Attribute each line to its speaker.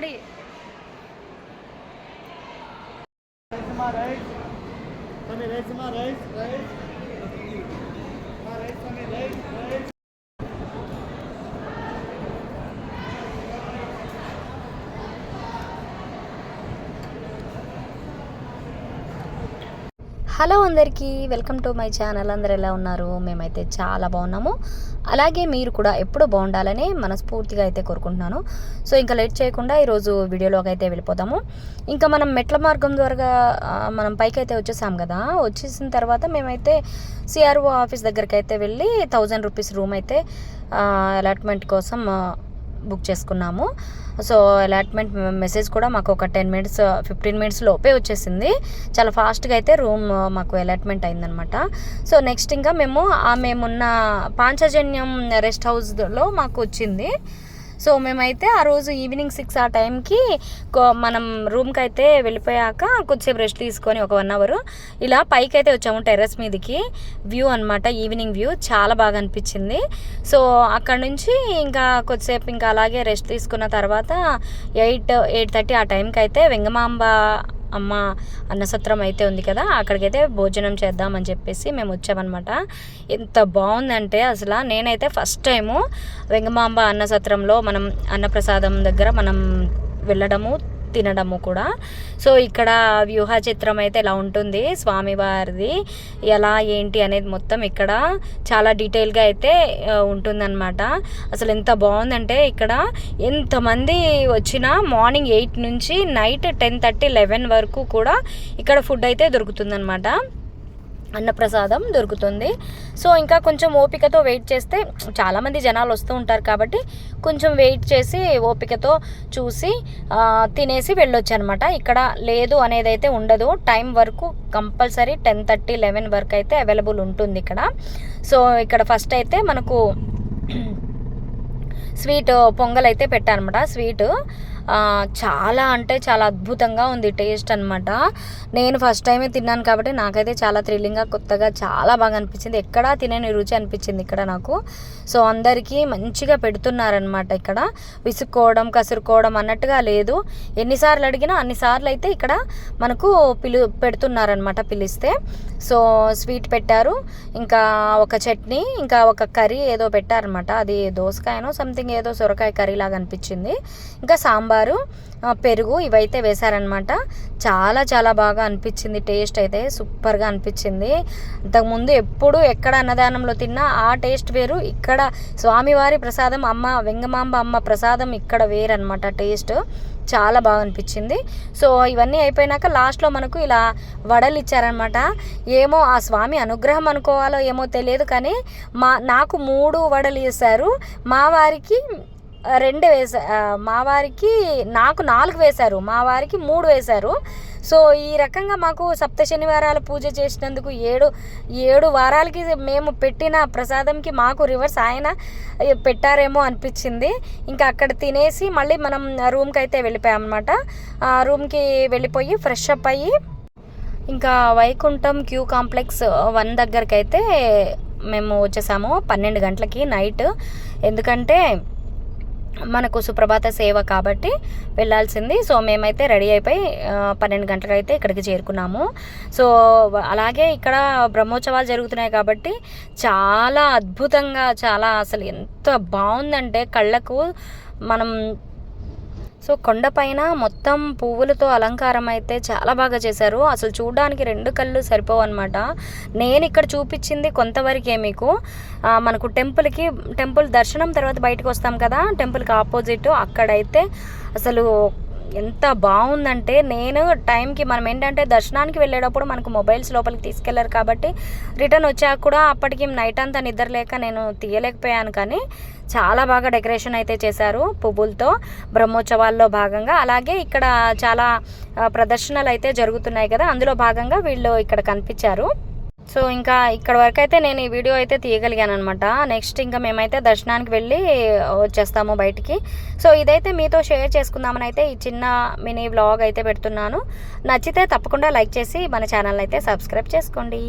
Speaker 1: ನೋಡಿ rice rice rice rice
Speaker 2: hello అందరికీ welcome to my channel. అందరు ఎలా ఉన్నారు? మేమైతే చాలా బాగున్నాము. అలాగే మీరు కూడా ఎప్పుడు బాగుండాలని మనస్ఫూర్తిగా అయితే కోరుకుంటున్నాను. సో ఇంకా లేట్ చేయకుండా ఈరోజు వీడియోలోకి అయితే వెళ్ళిపోతాము ఇంకా మనం మెట్ల మార్గం ద్వారా మనం పైకి అయితే వచ్చేసాం కదా. వచ్చేసిన తర్వాత మేమైతే సిఆర్ఓ ఆఫీస్ దగ్గరికి అయితే వెళ్ళి థౌజండ్ రూపీస్ రూమ్ అయితే అలాట్మెంట్ కోసం బుక్ చేసుకున్నాము. సో అలాట్మెంట్ మెసేజ్ కూడా మాకు ఒక టెన్ మినిట్స్ ఫిఫ్టీన్ మినిట్స్ లోపే వచ్చేసింది. చాలా ఫాస్ట్గా అయితే రూమ్ మాకు అలాట్మెంట్ అయిందనమాట సో నెక్స్ట్ ఇంకా మేము ఆ మేమున్న పాంచజన్యం రెస్ట్ హౌస్లో మాకు వచ్చింది. సో మేమైతే ఆ రోజు ఈవినింగ్ సిక్స్ ఆ టైంకి కో- మనం రూమ్కి అయితే వెళ్ళిపోయాక కొద్దిసేపు రెస్ట్ తీసుకొని ఒక వన్ అవర్ ఇలా పైకి అయితే వచ్చాము టెర్రస్ మీదకి. వ్యూ అనమాట ఈవినింగ్ వ్యూ చాలా బాగా అనిపించింది. సో అక్కడ నుంచి ఇంకా కొద్దిసేపు ఇంకా అలాగే రెస్ట్ తీసుకున్న తర్వాత ఎయిట్ ఎయిట్ థర్టీ ఆ టైంకి అయితే వెంగమాంబ అమ్మ అన్నసత్రం అయితే ఉంది కదా అక్కడికైతే భోజనం చేద్దామని చెప్పేసి మేము వచ్చామన్నమాట. ఎంత బాగుందంటే అసలు నేనైతే ఫస్ట్ టైము వెంగమాంబ అన్నసత్రంలో మనం అన్నప్రసాదం దగ్గర మనం వెళ్ళడము తినడము కూడా. సో ఇక్కడ వ్యూహ చిత్రం అయితే ఇలా ఉంటుంది? స్వామివారిది ఎలా ఏంటి అనేది మొత్తం ఇక్కడ చాలా డీటెయిల్గా అయితే ఉంటుందన్నమాట. అసలు ఎంత బాగుందంటే ఇక్కడ ఎంతమంది వచ్చినా మార్నింగ్ ఎయిట్ నుంచి నైట్ టెన్ థర్టీ లెవెన్ వరకు కూడా ఇక్కడ ఫుడ్ అయితే దొరుకుతుందన్నమాట. అన్నప్రసాదం దొరుకుతుంది. సో ఇంకా కొంచెం ఓపికతో వెయిట్ చేస్తే చాలామంది జనాలు వస్తూ ఉంటారు కాబట్టి కొంచెం వెయిట్ చేసి ఓపికతో చూసి తినేసి వెళ్ళొచ్చు అనమాట ఇక్కడ లేదు అనేది అయితే ఉండదు. టైం వరకు కంపల్సరీ టెన్ థర్టీ లెవెన్ వరకు అయితే అవైలబుల్ ఉంటుంది ఇక్కడ. సో ఇక్కడ ఫస్ట్ అయితే మనకు స్వీట్ పొంగల్ అయితే పెట్టానమాట స్వీట్ చాలా అంటే చాలా అద్భుతంగా ఉంది టేస్ట్ అనమాట నేను ఫస్ట్ టైమే తిన్నాను కాబట్టి నాకైతే చాలా థ్రిల్లింగ్గా కొత్తగా చాలా బాగా అనిపించింది. ఎక్కడా తినని రుచి అనిపించింది ఇక్కడ నాకు. సో అందరికీ మంచిగా పెడుతున్నారనమాట ఇక్కడ. విసుక్కోవడం కసురుకోవడం అన్నట్టుగా లేదు. ఎన్నిసార్లు అడిగినా అన్నిసార్లు అయితే ఇక్కడ మనకు పిలు పెడుతున్నారనమాట పిలిస్తే. సో స్వీట్ పెట్టారు. ఇంకా ఒక చట్నీ ఇంకా ఒక కర్రీ ఏదో పెట్టారనమాట అది దోసకాయనో సంథింగ్ ఏదో సొరకాయ కర్రీ లాగా అనిపించింది. ఇంకా సాంబార్. సాంబారు పెరుగు ఇవైతే వేశారనమాట చాలా చాలా బాగా అనిపించింది. టేస్ట్ అయితే సూపర్గా అనిపించింది. ఇంతకుముందు ఎప్పుడు ఎక్కడ అన్నదానంలో తిన్నా ఆ టేస్ట్ వేరు. ఇక్కడ స్వామివారి ప్రసాదం అమ్మ వెంగమాంబ అమ్మ ప్రసాదం ఇక్కడ వేరనమాట టేస్ట్. చాలా బాగా అనిపించింది. సో ఇవన్నీ అయిపోయినాక లాస్ట్లో మనకు ఇలా వడలు ఇచ్చారనమాట ఏమో ఆ స్వామి అనుగ్రహం అనుకోవాలో ఏమో తెలియదు కానీ మా నాకు మూడు వడలు వేశారు. మా వారికి రెండు వేసా మా వారికి నాకు నాలుగు వేశారు మా వారికి మూడు వేశారు. సో ఈ రకంగా మాకు సప్త శనివారాల పూజ చేసినందుకు ఏడు ఏడు వారాలకి మేము పెట్టిన ప్రసాదంకి మాకు రివర్స్ ఆయన పెట్టారేమో అనిపించింది. ఇంకా అక్కడ తినేసి మళ్ళీ మనం రూమ్కి అయితే వెళ్ళిపోయామన్నమాట. ఆ రూమ్కి వెళ్ళిపోయి ఫ్రెష్ అప్ అయ్యి ఇంకా వైకుంఠం క్యూ కాంప్లెక్స్ వన్ దగ్గరకైతే మేము వచ్చేసాము పన్నెండు గంటలకి నైట్. ఎందుకంటే మనకు సుప్రభాత సేవ కాబట్టి వెళ్ళాల్సింది. సో మేమైతే రెడీ అయిపోయి పన్నెండు గంటలకు అయితే ఇక్కడికి చేరుకున్నాము. సో అలాగే ఇక్కడ బ్రహ్మోత్సవాలు జరుగుతున్నాయి కాబట్టి చాలా అద్భుతంగా చాలా అసలు ఎంత బాగుందంటే కళ్ళకు మనం సో కొండపైన మొత్తం పువ్వులతో అలంకారం అయితే చాలా బాగా చేశారు. అసలు చూడడానికి రెండు కళ్ళు సరిపోవు అనమాట నేను ఇక్కడ చూపించింది కొంతవరకే మీకు. మనకు టెంపుల్కి టెంపుల్ దర్శనం తర్వాత బయటకు వస్తాం కదా టెంపుల్కి ఆపోజిట్. అక్కడైతే అసలు ఎంత బాగుందంటే నేను టైంకి మనం ఏంటంటే దర్శనానికి వెళ్ళేటప్పుడు మనకు మొబైల్స్ లోపలికి తీసుకెళ్ళారు కాబట్టి రిటర్న్ వచ్చాక కూడా అప్పటికి నైట్ అంతా నిద్ర లేక నేను తీయలేకపోయాను కానీ చాలా బాగా డెకరేషన్ అయితే చేశారు పువ్వులతో బ్రహ్మోత్సవాల్లో భాగంగా. అలాగే ఇక్కడ చాలా ప్రదర్శనలు అయితే జరుగుతున్నాయి కదా అందులో భాగంగా వీళ్ళు ఇక్కడ కనిపించారు. సో ఇంకా ఇక్కడ వరకు అయితే నేను ఈ వీడియో అయితే తీయగలిగాను అనమాట నెక్స్ట్ ఇంకా మేమైతే దర్శనానికి వెళ్ళి వచ్చేస్తాము బయటికి. సో ఇదైతే మీతో షేర్ చేసుకుందామని అయితే ఈ చిన్న మినీ వ్లాగ్ అయితే పెడుతున్నాను. నచ్చితే తప్పకుండా లైక్ చేసి మన ఛానల్ అయితే సబ్స్క్రైబ్ చేసుకోండి.